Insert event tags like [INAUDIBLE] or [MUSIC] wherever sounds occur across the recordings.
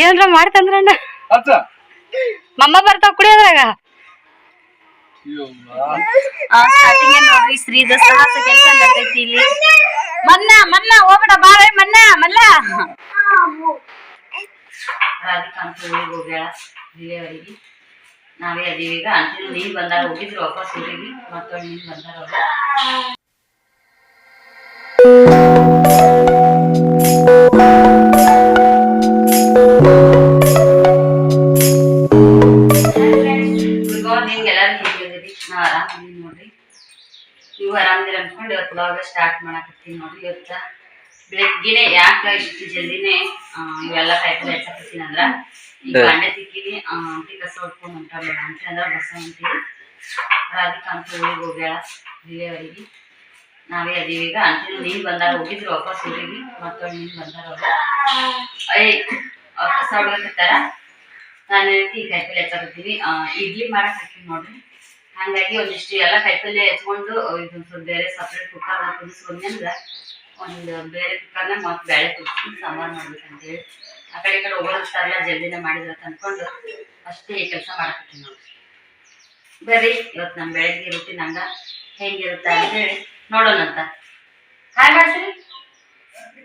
ಏನ್ರ ಮಾಡ್ತಂದ್ರಣ್ಣ? ಹಚ್ಚ ಮಮ್ಮ ಬರ್ತಾವ ಕುಡಿಯೋದ್ರಾಗ ಆ ಸ್ಟಾರ್ಟಿಂಗ್ ನೋಡ್ರಿ ಶ್ರೀದ ಸಾಹಸ ಕೆಲಸ ನಡೈತಿ ಇಲ್ಲಿ. ಮನ್ನ ಮನ್ನ ಹೋಗ್ಬೇಡ ಬಾಳೆ ಮನ್ನ ಮಲ್ಲ. ಅಂತ ಹೋಗ್ಯಾಳ ನಾವೇ ಅದೀವಿ ಈಗ. ಅಂತಿನ ನೀನ್ ಬಂದಾಗ ಹೋಗಿದ್ರು ವಾಪಸ್ ಊರಿಗೆ ಮತ್ತೊಂದು ನೀನ್ ಬಂದಾರ ನೀವು ಆರಾಮಿದ್ದೀರ ಅನ್ಕೊಂಡು ಇವತ್ತು ಬ್ಲಾಗ್ ಸ್ಟಾರ್ಟ್ ಮಾಡಕತ್ತೀನಿ ನೋಡ್ರಿ. ಇವತ್ತ ಬೆಳಗ್ಗೆನೆ ಯಾಕೆ ಇಷ್ಟು ಜಲ್ದಿನೇ ಇವೆಲ್ಲ ಕಾಯ್ಪಲ್ಲೆ ಹೆಚ್ಚಕತ್ತೀನಿ ಅಂದ್ರ ಈ ಬಾಂಡೆ ತಿಕ್ಕಿನಿ ಅಂಟಿ ಕಸ ಹೊಡ್ಕೊಂಡು ಹೊಂಟಾಳ ಅಂಟಿ ಅಂದ್ರ ಬಸ ಅಂತೀವಿ ರಾಧಿಕಾ ಅಂತ ಊರಿಗೆ ಹೋಗ್ಯಾಳ ಇಲ್ಲಿಯವರೆಗೆ ನಾವೇ ಅದೀವಿ. ಈಗ ಅಂತೇಳಿ ನೀನ್ ಬಂದಾಗ ಹೋಗಿದ್ರು, ವಾಪಸ್ ಊರಿಗೆ ಮತ್ತೊಂದು ನೀನ್ ಬಂದಾರ ಅಯ್ಯ ಅವ್ರು ಕಸ ನಾನು ಈ ಕಾಯಿಪಲ್ಲೆ ತಗೋತೀನಿ ಇಡ್ಲಿ ಮಾಡಕ್ ಹಾಕಿ ನೋಡ್ರಿ. ಹಂಗಾಗಿ ಒಂದಿಷ್ಟು ಎಲ್ಲ ಕಾಯಿಪಲ್ಲೆ ಹೆಚ್ಕೊಂಡು ಇದೊಂದು ಬೇರೆ ಸಪ್ರೇಟ್ ಕುಕ್ಕರ್ ಕುದಿಸ್ಕೊಂಡ್ರೆ ಒಂದು ಬೇರೆ ಕುಕ್ಕರ್ನಾಗ ಮತ್ತೆ ಬೇಳೆ ಕುದಿಸ್ಕೊಂಡು ಸಾಂಬಾರು ಮಾಡ್ಬೇಕಂತೇಳಿ. ಆ ಕಡೆ ಈ ಕಡೆ ಹೋಗೋದಿರ್ತಾರಲ್ಲ ಜಲ್ದಿನ ಮಾಡಿದ್ರೆ ಅಂತ ಅನ್ಕೊಂಡು ಅಷ್ಟೇ ಈ ಕೆಲಸ ಮಾಡಕತ್ತೀನಿ ನೋಡ್ರಿ. ಬರ್ರಿ ಇವತ್ತು ನಮ್ಮ ಬೆಳಗ್ಗೆ ರೊಟ್ಟಿ ನಂಗೆ. ಹೆಂಗಿರುತ್ತೆ ಅಂತೇಳಿ ನೋಡೋಣ ಅಂತ. ಹಾಯ್ ಮಾಡ್ತೀರಿ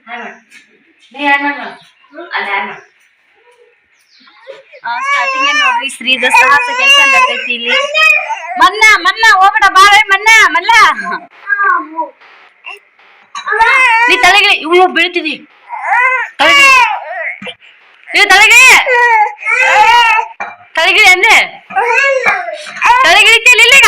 ಹಾಯ್ ಮಾಡಿ. ನೀ ಹಾಯ್ ಮಾಡಿ ಅಲ್ಲಿ ಹಾಯ್ ಮಾಡಿ. ಸ್ಟಾರ್ಟಿಂಗ್ ನೋಡ್ರಿ, ಶ್ರೀದ ಸಾಹಸ ಕೆಲಸ ಇಲ್ಲಿ. ಮನ್ನ ಮನ್ನ, ಹೋಗ್ಬೇಡ ಬಾಳೆ ಮನ್ನ, ಮಲ್ಲ. ನೀ ತಲೆಗೆ ಇವ್ನು ಬೀಳ್ತಿದಿ. ತಲೆಗೆ ನೀವು ತಲೆಗೆ ತಲೆಗಿಳಿ ಅಂದೆ ತಲೆಗಿಳಿತಿಲ್ಲ ಇಲ್ಲೀಗ?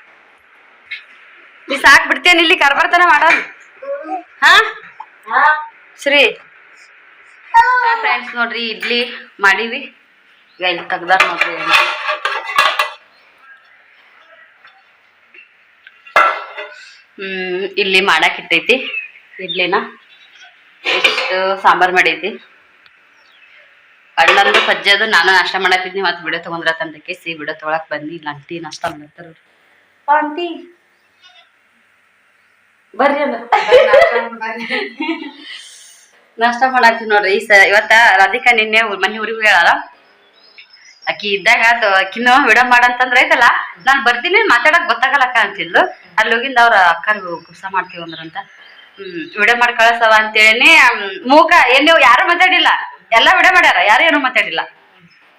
ನೀ ಸಾಕ್ ಬಿಡ್ತೇನೆ ಇಲ್ಲಿ ಕಾರ್ಬಾರ್ತಾನ ಮಾಡೋದು. ಹಾ? ಶ್ರೀ. ಫ್ರೆಂಡ್ಸ್ ನೋಡ್ರಿ, ಇಡ್ಲಿ ಮಾಡೀವಿ. ಈಗ ಇಲ್ಲಿ ತೆಗ್ದಾರ ನೋಡ್ರಿ. ಹ್ಮ್, ಇಲ್ಲಿ ಮಾಡಕ್ ಇಟ್ಟೈತಿ, ಇಡ್ಲಿನ. ಎಷ್ಟು ಸಾಂಬಾರ್ ಮಾಡೈತಿ. ಅಣ್ಣಂದು ಪಜ್ಜದು ನಾನು ನಾಷ್ಟ ಮಾಡತ್ತಿದ್ನಿ ಮತ್ತೆ ವಿಡಿಯೋ ತಂದಕ್ಕೆ, ಸಿ ವಿಡಿಯೋ ತಗೊಳಕ್ ಬಂದಿ, ಇಲ್ಲ ಅಂಟಿ, ನಾಷ್ಟ ಮಾಡ್ತಾರ ಬರ್ರಿ ನಾಷ್ಟ ಮಾಡಾಕ್ತಿವಿ ನೋಡ್ರಿ. ಈ ಸ ಇವತ್ತ ರಾಧಿಕಾ ನಿನ್ನೆ ಮನೆ ಊರಿಗೆ ಹೇಳಲ್ಲ. ಅಕ್ಕಿ ಇದ್ದಾಗ ಅದು ಅಕ್ಕಿನ ವಿಡಿಯೋ ಮಾಡಂತಂದ್ರ ಐತಲ್ಲ, ನಾನ್ ಬರ್ತೀನಿ, ಮಾತಾಡಕ್ ಗೊತ್ತಾಗಲ್ಲಕ್ಕ ಅಂತಿದ್ಲು. ಅಲ್ಲಿ ಹೋಗಿಂದ ಅವ್ರ ಅಕ್ಕರು ಕುಸ ಮಾಡ್ತೀವಿ ಅಂದ್ರಂತ. ಹ್ಮ್ ವಿಡಿಯೋ ಮಾಡಿ ಕಳಿಸವ ಅಂತೇಳಿ ಮೂಕ, ಏನ್ ನೀವು ಯಾರು ಮಾತಾಡಿಲ್ಲ. ಎಲ್ಲ ವಿಡಿಯೋ ಮಾಡ್ಯಾರ, ಯಾರು ಏನು ಮಾತಾಡಿಲ್ಲ.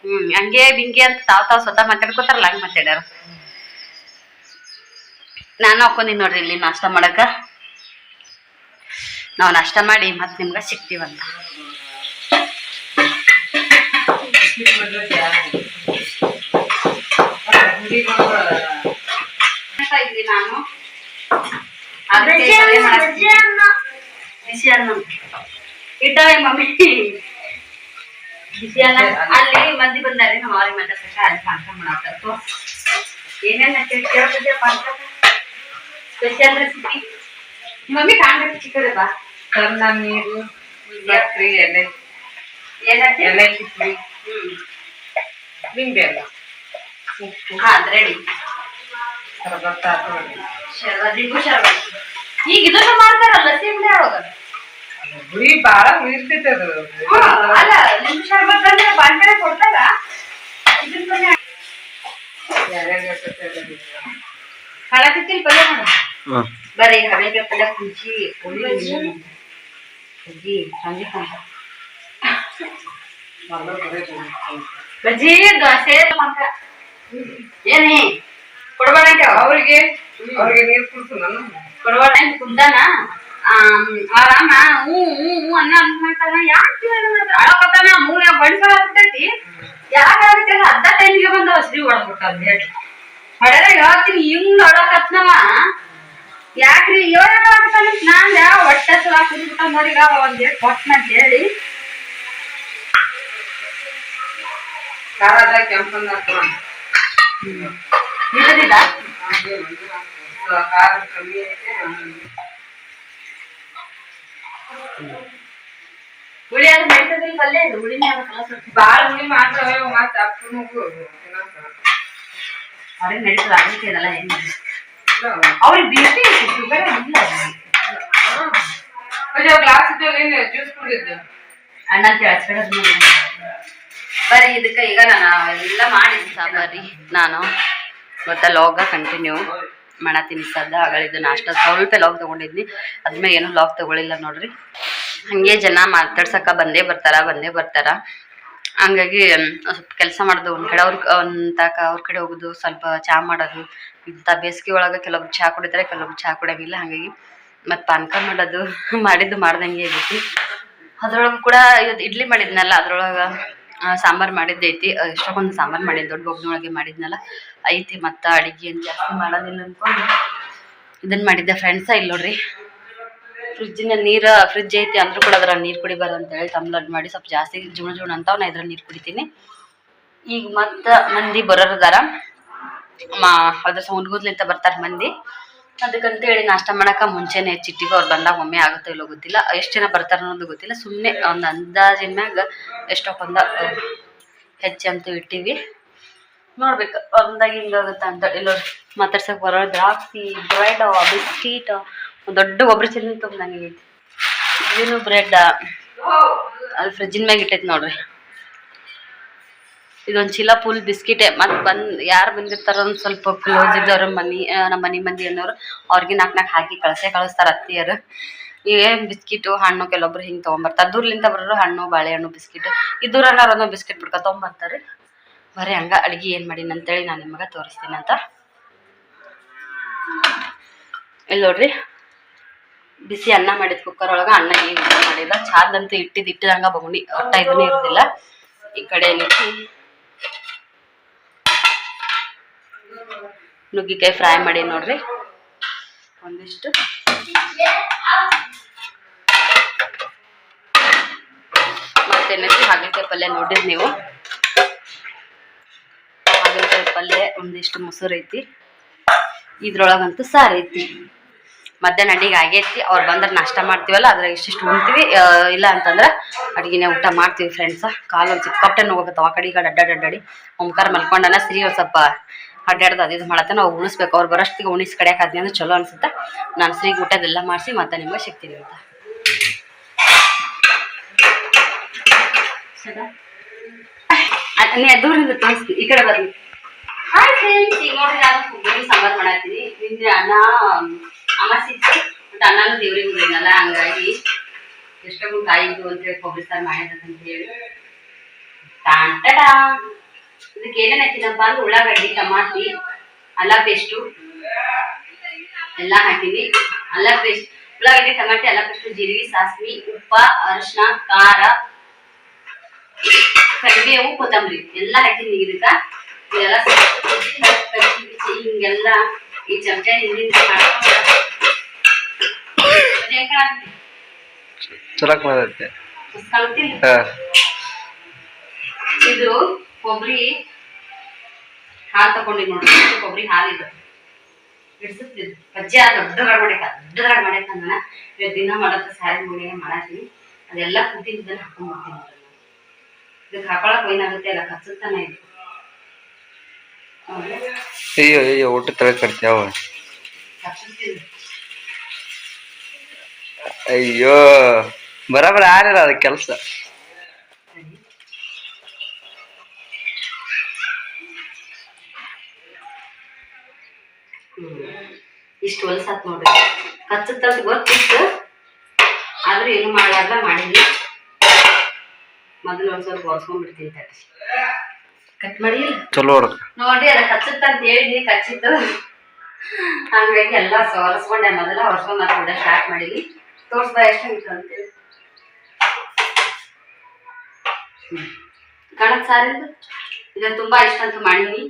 ಹ್ಮ್, ಹಂಗೆ, ಬಿಂಗೆ ಅಂತ ತಾವ್ ತಾವ್ ಸ್ವತಃ ಮಾತಾಡ್ಕೋತಾರಲ್ಲ, ಹಂಗ್ ಮಾತಾಡ್ಯಾರ. ನಾನು ಹಾಕೊಂಡಿನಿ ನೋಡ್ರಿ ಇಲ್ಲಿ ನಾಷ್ಟ ಮಾಡಕ. ನಾವು ನಾಷ್ಟ ಮಾಡಿ ಮತ್ತೆ ನಿಮ್ಗ ಸಿಗ್ತೀವಂತ ಇದ್ವಿ ನಾನು. ಬಿಸಿ ಅನ್ನ ಇದ್ದಾವೆ ಮಮ್ಮಿ. ಬಿಸಿ ಅನ್ನ. ಅಲ್ಲಿ ಮಂದಿ ಬಂದಾರೆ ನಮ್ಮ ಅವ್ರಿಗೆ ಮಾತಾಡ್ತಾರೆ ಅಲ್ಲಿ ಪಾನಕ ಮಾಡಾಕತ್ತು ಏನೇನ ಕೇಳ್ತಿದ್ಯಪ್ಪ ಅಂತ. ಸ್ಪೆಷಲ್ ರೆಸಿಪಿ ಮಮ್ಮಿ ಕಾಂಗ್ರೆಸ್ ಸಿಕ್ಕದಪ್ಪ ಬಾ ನೀರು ಸಕ್ರಿ ಎಲೆ. ಏನಾಯ್ತು ಎಲೆ ಹ್ಮ್. ನಿಂಬೆ ಎಲ್ಲ ಉಪ್ಪು. ಅದ್. ರೆಡಿ ಶರಬತ್. ಶರ್ವತ್ ಈಗ ಇದನ್ನ ಮಾಡ್ತಾರಲ್ಲ ಸಿಂಬೆ ಒಳಗ ಹುಳಿ ಬಾಳ ಅದು. ಅಲ್ಲ ನಿಂಬೆ ಶರ್ಬತ್ ಅಂದ್ರೆ ಬಾಂಡೆ ಕೊಡ್ತಾರ? ಇದನ್ನ ಪಲ್ಯ ಬಿಟ್ಟು. ಪಲ್ಯ ಮಾಡು ಬರ್ರಿ ಹಳೆಗೆ ಪಲ್ಯ ಕುಂಚಿ ಹುಳಿ ಬಜ್ಜಿ ದೋಸೆ ಏನಿ? ಕೊಡ್ಬೇಡ ಅವ್ರಿಗೆ? ಅವ್ರಿಗೆ ನೀರು ಕುಡ್ಸು ನಾನು ಕೊಡ್ಬೇಡ ಅಂತ ಕುಂತಾನ ಆರಾಮ? ಹ್ಞೂ ಹ್ಞೂ ಹ್ಞೂ ಅನ್ನ ಮಾಡ್ತಾನ. ಯಾಕೆ ಅಳಕತ್ತಾನ ಮೂಲ ಬಣ್ಣ ಆಗ್ತೈತಿ ಯಾಕಾಗುತ್ತೆ ಅರ್ಧ ಟೈಮ್ಗೆ ಬಂದವ ಶ್ರೀ ಹೊಡೆದ್ಬಿಟ್ಟ ಅಂತ ಹೇಳಿ ಹೊಡೆದ ಹೇಳ್ತೀನಿ ಹಿಂಗ್ ಅಳಕತ್ನವ ಯಾಕ್ರಿ? ಏಳಕ್ಕಾಗ್ತಾನ ನಾನ್ ಯಾವ ಹೊಟ್ಟೆ ಕುದಿಬಿಟ್ಟ ನೋಡಿ ಈಗ ಒಂದ್ ಏಟ್ ಅಂತ ಹೇಳಿ ಖಾರದ. ಖಾರ ಕಮ್ಮಿ ಐತೆ ಹುಳಿ ಅದು ನಡೀತದಿಲ್ಲ ಪಲ್ಯ ಇದು. ಹುಳಿನೇ ಆಗತ್ತಲ್ಲ ಸ್ವಲ್ಪ ಬಾಳ ಹುಳಿ ಮಾತ್ರ ಮತ್ತೆ ಅಪ್ಪನೂ ತಿನ್ನಕ ಅವ್ರಿಗೆ ನಡೀತದ. ಅದಕ್ಕೆ ಇದೆಲ್ಲ ಹೆಂಗೆ ಅವ್ರಿಗೆ ಬೇಕೇ ಇತ್ತು, ಶುಗರ್ ಇಲ್ಲ. ಅಯ್ಯೋ ಗ್ಲಾಸ್ ಇದ್ದಲ್ಲ ಜ್ಯೂಸ್ ಕುಡಿದ್ದೆ ಅಣ್ಣ ಕೇಳಿಸ್ಕೊಳ್ಳೋದು ಬರೀ ಇದಕ್ಕೆ ಈಗ ನಾನು ಎಲ್ಲ ಮಾಡಿದ್ದೀನಿ ಸಾಂಬಾರಿ, ನಾನು. ಮತ್ತೆ ಲಾಗ ಕಂಟಿನ್ಯೂ ಮಣ ತಿನ್ನಿಸದ ಆಗಳಿದ್ದು ನಾಷ್ಟ ಸ್ವಲ್ಪ ಲಾಗ್ ತಗೊಂಡಿದ್ನಿ. ಅದ್ಮೇಲೆ ಏನೂ ಲಾಗ್ ತಗೊಳಿಲ್ಲ ನೋಡ್ರಿ. ಹಂಗೆ ಜನ ಮಾತಾಡ್ಸಕ್ಕ ಬಂದೇ ಬರ್ತಾರ ಬಂದೇ ಬರ್ತಾರ. ಹಂಗಾಗಿ ಸ್ವಲ್ಪ ಕೆಲಸ ಮಾಡೋದು, ಒಂದ್ ಕಡೆ ಅವ್ರ ಒಂದ್ ತಾಕ ಅವ್ರ ಕಡೆ ಹೋಗೋದು, ಸ್ವಲ್ಪ ಚಹಾ ಮಾಡೋದು ಇಂಥ ಬೇಸಿಗೆ ಒಳಗೆ ಕೆಲವೊಬ್ರು ಚಹಾ ಕುಡಿತಾರೆ, ಕೆಲವೊಬ್ರು ಚಹಾ ಕುಡಿಯಂಗಿಲ್ಲ, ಹಾಗಾಗಿ ಮತ್ತು ಪಾನಕ ಮಾಡೋದು [LAUGHS] ಮಾಡಿದ್ದು ಮಾಡ್ದಂಗೆ ಆಗೈತಿ. ಅದ್ರೊಳಗೆ ಕೂಡ ಇಡ್ಲಿ ಮಾಡಿದ್ನಲ್ಲ, ಅದ್ರೊಳಗೆ ಸಾಂಬಾರು ಮಾಡಿದ್ದೈತಿ ಎಷ್ಟೊಂದು ಸಾಂಬಾರು ಮಾಡಿದ್ದು ದೊಡ್ಡ ಬೊಗ್ನೊಳಗೆ ಮಾಡಿದ್ನಲ್ಲ, ಐತಿ ಮತ್ತು ಅಡಿಗೆ ಏನು ಜಾಸ್ತಿ ಮಾಡೋದಿಲ್ಲ ಅಂದ್ಕೊಂಡು ಇದನ್ನು ಮಾಡಿದ್ದೆ ಫ್ರೆಂಡ್ಸ ಇಲ್ಲ ನೋಡ್ರಿ. ಫ್ರಿಜ್ಜಿನ ನೀರು ಫ್ರಿಜ್ ಐತಿ ಅಂದ್ರೂ ಕೂಡ ಅದ್ರ ನೀರು ಕುಡಿಬಾರ್ದು ಅಂತೇಳಿ ತಮ್ಲಡ್ ಮಾಡಿ ಸ್ವಲ್ಪ ಜಾಸ್ತಿ ಜುಣ ಜುಣ ಅಂತಾವ್ ನಾ ಇದ್ರಲ್ಲಿ ನೀರು ಕುಡಿತೀನಿ. ಈಗ ಮತ್ತೆ ಮಂದಿ ಬರೋರದಾರ. ಮಾ, ಅದ್ರ ಸೌಂಡ್ಗುದ್ಲಿಂತ ಬರ್ತಾರೆ ಮಂದಿ. ಅದಕ್ಕಂತೇಳಿ ನಾಷ್ಟ ಮಾಡಕ ಮುಂಚೆನೆ ಚಿಟ್ಟಿಗೆ ಅವ್ರು ಬಂದಾಗ ಒಮ್ಮೆ ಆಗುತ್ತೋ ಇಲ್ಲೋ ಗೊತ್ತಿಲ್ಲ. ಎಷ್ಟು ಜನ ಬರ್ತಾರ ಅನ್ನೋದು ಗೊತ್ತಿಲ್ಲ. ಸುಮ್ಮನೆ ಒಂದು ಅಂದಾಜಿನ ಮ್ಯಾಗ ಎಷ್ಟೊಂದ ಹೆಚ್ಚು ಅಂತ ಇಟ್ಟಿವಿ. ನೋಡ್ಬೇಕು ಒಂದಾಗಿ ಹಿಂಗಾಗುತ್ತೆ ಅಂತ. ಇಲ್ಲ ಮಾತಾಡ್ಸಕ್ ಬರೋ ದ್ರಾಕ್ಷಿ ಬ್ರೆಡ್ ಬಿಸ್ಕೀಟ್ ದೊಡ್ಡ ಒಬ್ರು ಚಿಲ್ಲಿ ತುಂಬಂಗೆ ಐತಿ ಇದೇನು ಬ್ರೆಡ್ ಅಲ್ಲಿ ಫ್ರಿಜ್ಜಿನ ಮ್ಯಾಗ ಇಟ್ಟೈತಿ ನೋಡ್ರಿ. ಇದೊಂದು ಚೀಲ ಫುಲ್ ಬಿಸ್ಕಿಟೆ ಮತ್ತೆ ಬಂದು ಯಾರು ಬಂದಿರ್ತಾರ ಒಂದು ಸ್ವಲ್ಪ ಕ್ಲೋಸ್ ಇದ್ದವ್ರ ಮನಿ ನಮ್ಮ ಮನೆ ಮಂದಿ ಅನ್ನೋರು ಅವ್ರಿಗೆ ನಾಲ್ಕು ನಾಲ್ಕು ಹಾಕಿ ಕಳಸೆ ಕಳಿಸ್ತಾರೆ ಅತ್ತಿಯರು. ಏನು ಬಿಸ್ಕಿಟು, ಹಣ್ಣು ಕೆಲವೊಬ್ರು ಹಿಂಗೆ ತೊಗೊಂಬರ್ತಾರೆ. ದೂರ್ಲಿಂದ ಬರೋರು ಹಣ್ಣು, ಬಾಳೆಹಣ್ಣು, ಬಿಸ್ಕಿಟ್. ಇದ್ದೂರನ್ನ ಒಂದೊಂದು ಬಿಸ್ಕಿಟ್ ಬಿಡ್ಕೊ ತೊಗೊಂಬರ್ತಾರೆ. ಬರೀ ಹಂಗ ಅಡ್ಗೆ ಏನು ಮಾಡೀನಿ ಅಂತೇಳಿ ನಾನು ನಿಮಗೆ ತೋರಿಸ್ತೀನಿ ಅಂತ. ಇಲ್ಲಿ ನೋಡ್ರಿ. ಬಿಸಿ ಅನ್ನ ಮಾಡಿದ ಕುಕ್ಕರ್ ಒಳಗೆ ಅನ್ನ ಏನು ಮಾಡಿಲ್ಲ. ಚಾದಂತೂ ಇಟ್ಟಿದ್ದು ಇಟ್ಟಿದಂಗ ಬಗುಣಿ. ಒಟ್ಟ ಇದನ್ನೇ ಇರೋದಿಲ್ಲ. ಈ ಕಡೆ ನುಗ್ಗಿಕಾಯಿ ಫ್ರೈ ಮಾಡಿ ನೋಡ್ರಿ. ಒಂದಿಷ್ಟು. ಮತ್ತೇನೈತಿ? ಹಾಗಲಕಾಯಿ ಪಲ್ಯ ನೋಡಿರಿ ನೀವು. ಹಾಗಲಕಾಯಿ ಪಲ್ಯ ಒಂದಿಷ್ಟು ಮೊಸರು ಐತಿ ಇದ್ರೊಳಗಂತೂ ಸಾರು ಐತಿ. ಮಧ್ಯಾಹ್ನ ಅಡಿಗೆ ಆಗೈತಿ ಅವ್ರು ಬಂದ್ರೆ ನಾಷ್ಟ ಮಾಡ್ತೀವಲ್ಲ, ಅದ್ರಾಗ ಇಷ್ಟಿಷ್ಟು ಉಣ್ತೀವಿ. ಇಲ್ಲ ಅಂತಂದ್ರೆ ಅಡುಗೆನೇ ಊಟ ಮಾಡ್ತೀವಿ ಫ್ರೆಂಡ್ಸ ಕಾಲು ಒಂದು ಸಿಕ್ಕಾಪಟ್ಟೆ ನೋವಾಗತ್ತವ ಆ ಕಡೆ ಈ ಕಡೆ ಅಡ್ಡಾಡಿ ಓಂಕಾರ ಮಲ್ಕೊಂಡನ ಸಿರಿ ಒಂದು ಸ್ವಲ್ಪ ಅಡ್ಡಾಡ್ದು, ಅದು ಇದು ಮಾಡತ್ತೆ ನಾವು ಉಣಿಸ್ಬೇಕು. ಅವ್ರು ಬರೋಷ್ಟಿಗೆ ಉಣಿಸ್ ಕಡೆಯಕ್ಕೆ ಆದ್ನಿ ಅಂದ್ರೆ ಚಲೋ ಅನ್ಸುತ್ತೆ. ನಾನು ಸ್ತ್ರೀಗೆ ಊಟದೆಲ್ಲ ಮಾಡಿಸಿ ಮತ್ತೆ ನಿಮಗೆ ಸಿಗ್ತೀನಿ ಅಂತ. ನೀ ದೂರಿಂದ ತೋರಿಸ್ತೀನಿ ಈ ಕಡೆ ಬರ್ರಿ ಹಾಯ್ ಫ್ರೆಂಡ್ಸ್ ಈಗ ನೋಡಿ ನಾನು ಹುಬ್ಬಳ್ಳಿ ಸಾಂಬಾರ್ ಮಾಡತ್ತೀನಿ. ನಿನ್ನೆ ಅನ್ನ ಅಮಾಸಿತ್ತು ಬಟ್ ಅನ್ನನೂ ದೇವ್ರಿಗೆ ಉಳಿನಲ್ಲ ಹಂಗಾಗಿ ಎಷ್ಟೊಂದು ಕಾಯಿ ಅಂತ ಹೇಳಿ ಕೊಬ್ಬರಿ ಸಾರು ಮಾಡಿದಂತ ಹೇಳಿ. ಟಾಂಟಟ ಇದಕ್ಕೆ ಏನೇನು ಹಾಕಿನಪ್ಪ ಅಂದ್ರೆ ಉಳ್ಳಾಗಡ್ಡಿ, ಟಮಾಟಿ, ಅಲ್ಲ ಪೇಸ್ಟು. ಎಲ್ಲ ಹಾಕಿನಿ. ಅಲ್ಲ ಪೇಸ್ಟ್, ಉಳ್ಳಾಗಡ್ಡಿ, ಟಮಾಟಿ, ಅಲ್ಲ ಪೇಸ್ಟು, ಜೀರಿಗೆ, ಸಾಸಿವೆ, ಉಪ್ಪ, ಅರಿಶಿನ, ಖಾರ, ಕರಿಬೇವು, ಕೊತ್ತಂಬರಿ. ಎಲ್ಲ ಹಾಕಿನಿ ಇದಕ್ಕ. ಇದೆಲ್ಲ ಹಿಂಗೆಲ್ಲ ಈ ಚಮಚ ಹಿಂದಿಂದ ಮಾಡ್ಕೊಂಡು ಅದ್ ಹೆಂಗ್ ಕಾಣತ್ತೆ? ಚಲೋ ಮಾಡತ್ತೆ ಮಸ್ತ್ ಹಾ. ಇದು ಕೊಬ್ಬರಿ ಹಾಲು ತಗೊಂಡಿ ನೋಡ್ರಿ ಕೊಬ್ಬರಿ ಹಾಲು ಇದು. ಹಿಡ್ಸುತ್ತಿದ್ದು ಪಜ್ಜಿ ಆ ದೊಡ್ಡದ್ರಾಗ ಮಾಡ್ಯಾಕ ದೊಡ್ಡದ್ರಾಗ ಮಾಡ್ಯಾಕ ನಾನು ಇವತ್ತು ದಿನ ಮಾಡತ್ತ ಸಾರಿ ಮುಡಿಗೆ ಮಾಡತ್ತೀನಿ ಅದೆಲ್ಲ ಕುದ್ದಿದ್ದನ್ನ ಹಾಕೊಂಡ್ಬಿಡ್ತೀನಿ. ಇದಕ್ಕೆ ಹಾಕೊಳಕ್ ಏನಾಗುತ್ತೆ ಎಲ್ಲ ಕಚ್ಚುತ್ತಾನೆ ಇದು. ಅಯ್ಯೋ ಅಯ್ಯೋ, ಊಟ ತಲೆ ಕಚ್ಚುತ್ತಿದ್ದು ಅಯ್ಯೋ ಬರಾಬರ ಆರಿಲ್ಲ ಅದ ಕೆಲಸ. ಇಷ್ಟು ಹೊಲ್ಸತ್ ನೋಡ್ರಿ. ಕಚ್ಚತ್ತಂತ ಗೊತ್ತಿತ್ತು. ಆದ್ರೆ ಏನು ಮಾಡ್ಲಾರ್ದ ಮಾಡಿದ್ವಿ. ಮೊದಲು ಒಂದ್ ಸ್ವಲ್ಪ ಒರ್ಸ್ಕೊಂಡ್ಬಿಡ್ತೀನಿ ತಟ್ಟಿ ಕಟ್ ಮಾಡಿ ಚಲೋ ನೋಡ್ರಿ ಅದ ಕಚ್ಚುತ್ತ ಅಂತ ಹೇಳಿದ್ನಿ ಕಚ್ಚಿತ್ತು. ಹಂಗಾಗಿ ಎಲ್ಲಾ ಒರೆಸ್ಕೊಂಡೆ ಮೊದಲ ವರ್ಷ ನಾನು ಕೂಡ ಸ್ಟಾರ್ಟ್ ಮಾಡಿದ್ವಿ. ತೋರ್ಸ್ಬಾ ಎಷ್ಟು ಅಂತೇಳಿ. ಕಣಕ್ ಸಾರಿಂದು ಇದು? ತುಂಬಾ ಇಷ್ಟ ಅಂತ ಮಾಡೀನಿ.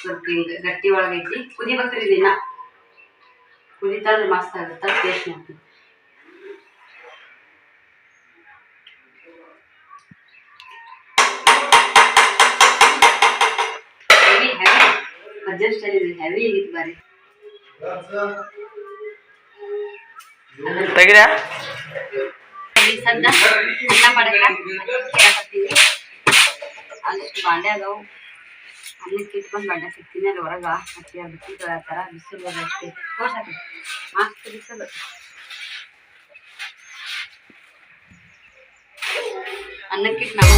ಸ್ವಲ್ಪ ಹಿಂಗ ಗಟ್ಟಿ ಒಳಗೈತಿ ಕುದಿಬೇಕ್ರಿ ದಿನ. ಕುದಿತಂದ್ರೆ ಮಸ್ತ್ ಆಗುತ್ತೆ. ಟೇಸ್ಟ್ ಮಾಡ್ತೀನಿ ಅರ್ಜೆಂಟ್ ಆಗಿದೆ ಹೆವಿ ಆಗಿತ್ತು ಬಾರಿ ತೆಗಿರ ಸದ್ದ ಅನ್ನ ಕೇಳಕತ್ತೀವಿ ಅಷ್ಟು ಬಾಂಡೆ ಅದಾವು. ಅನ್ನಕ್ಕೆ ಇಟ್ಕೊಂಡು ಬಾಂಡೆ ಸಿಗ್ತೀನಿ ಅಲ್ಲಿ ಹೊರಗ. ಮತ್ತೆ ಬಿಸಿ ತೊಳತ್ತಾರ ಬಿಸಿಲು ಅಷ್ಟೇ. ತೋರ್ಸಾಕ ಮಸ್ತ್ ಬಿಸಿಲು. ಅನ್ನಕ್ಕಿಟ್ಟು ನಾವು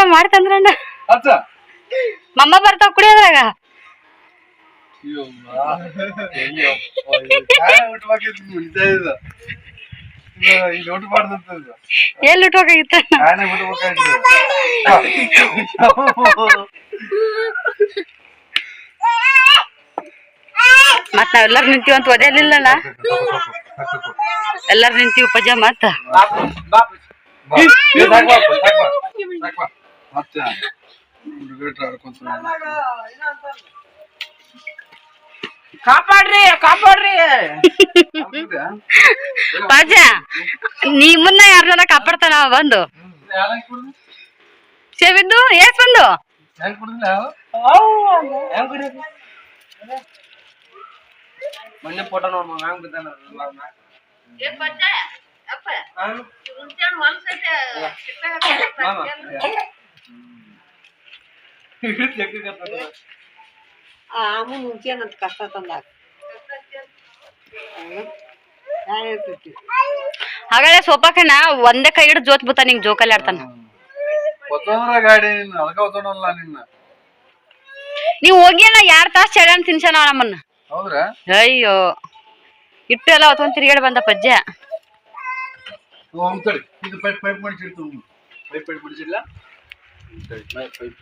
ಏನ್ರ ಮಾಡ್ತಂದ್ರಣ್ಣ. ಅಚ್ಚ. ಮಮ್ಮ ಬರ್ತಾವ ಊಟ ಮಾಡ್ದಂತದ್ದು ಎಲ್ಲಿ ಬಿಡ್ಬೇಕಾಗಿದೆ ಮತ್ ನಾವೆಲ್ಲಾರು ನಿಂತೀವಿ ಅಂತ ಒದೇಲಿಲ್ಲಣ್ಣ ಎಲ್ಲಾರು ನಿಂತೀವಿ ಪಜಾ ಮತ್ತ. ಮತ್ತೆ ಹುಡುಗಟ್ರ ಆಡ್ಕೊಂತ ಕಾಪಾಡ್ರಿ ಕಾಪಾಡ್ರಿ. ಪಜ ನಿಮ್ಮನ್ನ ಯಾರನ್ನ ಕಾಪಾಡ್ತಾನ ಅವ ಬಂದು ಸೇವಿದ್ದು? ಏಸ್ ಬಂದು? ಹೆಂಗ್ ಕುಡಿದಿಲ್ಲ ಮೊನ್ನೆ ಫೋಟೋ ನೋಡ್ ಹಂಗ್ ಬಿದ್ದಾನ ಆಮು ಮುಂಚೆನಂತ ಕಷ್ಟ ತಂದಾಗ. ಹಾಗಾದ್ರೆ ಸೋಪಾಕಣ್ಣ ಒಂದೇ ಕೈ ಹಿಡಿದು ಜೋತ್ ಬಿತ್ತ ನಿಂಗೆ ಜೋಕಲ್ಲಿ ಆಡ್ತಾನ. ಗಾಡಿ ಒತ್ತೋಣಲ್ಲ ನಿನ್ನ. ನೀವ್ ಹೋಗಿ ಅಣ್ಣ ಎರಡ್ ತಾಸ್ ಚಳ್ಯಾಣ ತಿನ್ಸಣ ನಮ್ಮನ್ನ ಹೌದ್ರಾ? ಅಯ್ಯೋ. ಇಟ್ಟು ಎಲ್ಲ ಹೊತ್ಕೊಂಡ್ ತಿರ್ಗಾಡಿ ಬಂದ ಪಜ್ಜೆ. ಇದು ಪೈಪ್ ಪೈಪ್ ಪೈಪ್ ಪೈಪ್ ಮಾಡಿಸಿಲ್ಲ ಸರಿ ಪೈಪ್ ಪೈಪ್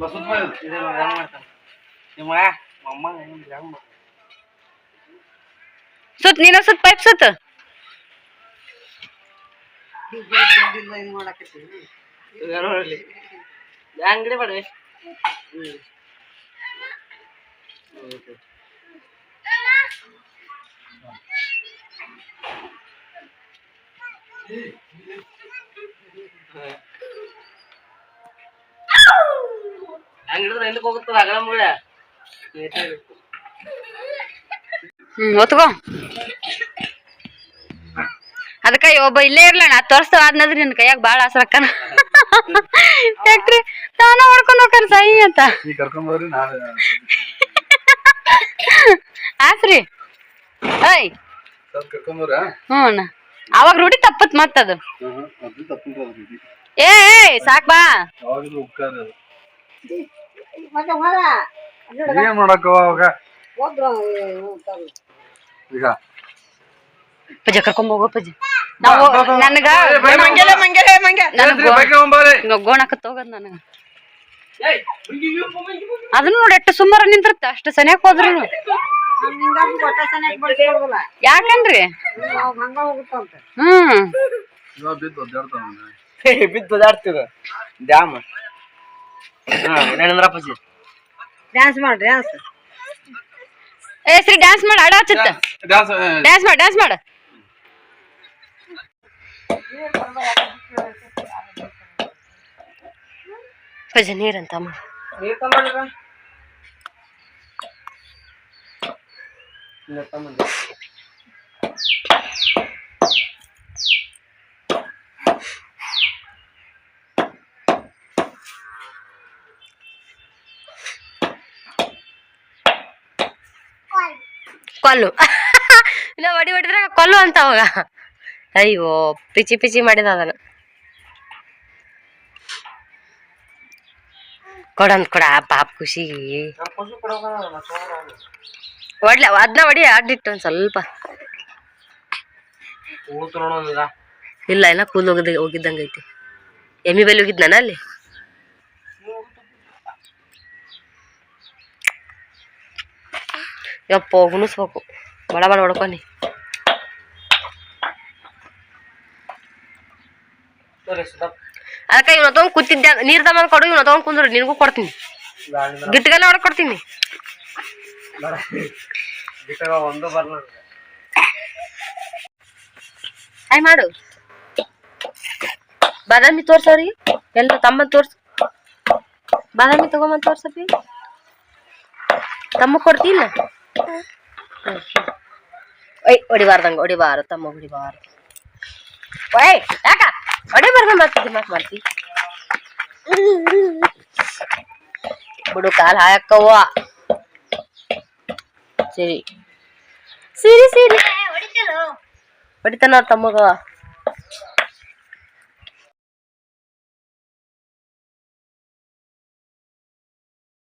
ಬಸ್ ಸುತ್ತ ಇದೇ ನೋಡಿ ಹೆಂಗ್ ಮಾಡ್ತಾನ ನಿಮ್ಮ ಅಮ್ಮ ಹೆಂಗ್ ಹೆಂಗ್ ಮಾಡ್ತಾನ ಸುತ್ ನೀನು ಸುತ್ ಪೈಪ್ ಸುತ್ ಇಲ್ಲ ಹಿಂಗ್ ಮಾಡಾಕತ್ತೀನಿ ಹೋಗುತ್ತದ ಹ್ಮ್ ಒತ್ಕೋ ಅದಕ್ಕ ಒಬ್ಬ ಇಲ್ಲೇ ಇರ್ಲಣ್ಣ ವರ್ಷ ಆದ್ನದ್ರಿ ನಿನ್ ಕೈಯಾಗ ಬಾಳ ಆಸರಕ್ಕನ ಫ್ಯಾಕ್ಟ್ರಿ ತಾನ ಹೊಡ್ಕೊಂಡ್ ಹೋಗ್ತಾನ ಸೈ ಅಂತ. ಆಸ್ರಿ. ಏಯ್. ಹ್ಞೂ ಅವಾಗ ರೂಢಿ ತಪ್ಪತ್ ಮತ್ತದು. ಏ ಏಯ್ ಸಾಕ್ ಬಾ. ಏನ್ ಅವಾಗ? ಈಗ? ಪೂಜೆ ಕರ್ಕೊಂಡ್ ಹೋಗೋ ಪಜ ನಾವು ನನಗ ಮಂಗೆಲೆ ಮಂಗೆಲೆ ಮಂಗೆ ನನಗ ಬೈಕ್ ಹೋಗ್ಬಾರಿ ಗೋಣಕತ್ ಹೋಗದ್ ನನಗ. ಅದನ್ನ ನೋಡಿ ಎಷ್ಟು ಸುಮಾರು ನಿಂತಿರ್ತ ಅಷ್ಟು ಸನಿಯಾಕ್ ಹೋದ್ರು ಯಾಕನ್ರಿ ನಾವು ಹಂಗ ಹೋಗುತ್ತಂತ ಹ್ಮ್. ಬಿದ್ದು ಡ್ಯಾಮ್. ಡ್ಯಾನ್ಸ್ ಮಾಡ್ರಿ ಡ್ಯಾನ್ಸ್ ಏ ಶ್ರೀ ಡ್ಯಾನ್ಸ್ ಮಾಡ ಅಡ ಹಚ್ಚುತ್ತ. ಡ್ಯಾನ್ಸ್ ಡ್ಯಾನ್ಸ್ ಮಾಡ ಡ್ಯಾನ್ಸ್ ಮಾಡ. ಪೂಜೆ ನೀರಂತ ಅಮ್ಮ ನೀರ್ ತಗೊಂಡ್ರ ನೀರ್ ತಗೊಂಡ್ ಕೊಲ್ಲು. ಇಲ್ಲ ಹೊಡಿ ಹೊಡಿದ್ರೆ ಕೊಲ್ಲು ಅಂತ ಅವಾಗ. ಅಯ್ಯೋ ಪಿಚಿ ಪಿಚಿ ಮಾಡಿದ ಅದನ್ನ. ಕೊಡಂತ ಕೊಡ ಪಾಪ ಖುಷಿ. ಹೊಡ್ಲ ಅದನ್ನ ಹೊಡಿ ಆಡಿಟ್ಟು ಒಂದ್ ಸ್ವಲ್ಪ. ಇಲ್ಲ ಇಲ್ಲ ಹೋಗಿದ್ದ ಹೋಗಿದ್ದಂಗೆ ಐತಿ ಎಮ್ಮಿ ಬಲ್ಲಿ ಹೋಗಿದ್ನಾನ ಅಲ್ಲಿ? ಯಪ್ಪ ಹುಣಿಸ್ಬೇಕು ಬಡ ಬಡ ಹೊಡ್ಕೊನಿ ಅದಕ್ಕೆ ಇವ್ನ ತಗೊಂಡ್ ಕೂತಿದ್ದೆ. ನೀರ್ ತಮ್ಮ ಕೊಡು ಇವ್ನ ತಗೊಂಡ್ ಕುಂದ್ರು ನಿನಗೂ ಕೊಡ್ತೀನಿ. ಗಿಟ್ಟಗಲ್ಲ ಹೊಡ್ಕೊಡ್ತೀನಿ ಕೊಡ್ತೀನಿ. ಹಾಯ್ ಮಾಡು. ಬಾದಾಮಿ ತೋರ್ಸವ್ರಿ ಎಲ್ಲ ತಮ್ಮ ತೋರ್ಸು. ಬಾದಾಮಿ ತಗೊಂಬಂದ್ ತೋರ್ಸಪ್ಪಿ ತಮ್ಮ ಕೊಡ್ತಿಲ್ಲ ಒಯ್ ಹೊಡಿಬಾರ್ದಂಗ ಹೊಡಿಬಾರ ತಮ್ಮ ಹೊಡಿಬಾರ ಒಯ್ ಯಾಕ ಹೊಡಿಬಾರ್ದ ಮಾಡ್ತಿದ್ದಿ ಮಾತು ಮಾಡ್ತಿ ಬಿಡು ಕಾಲ್ ಹಾಕವ್ವ ಸರಿ ಸಿರಿ ಸಿರಿ ಹೊಡಿತಾನ ತಮ್ಮಗ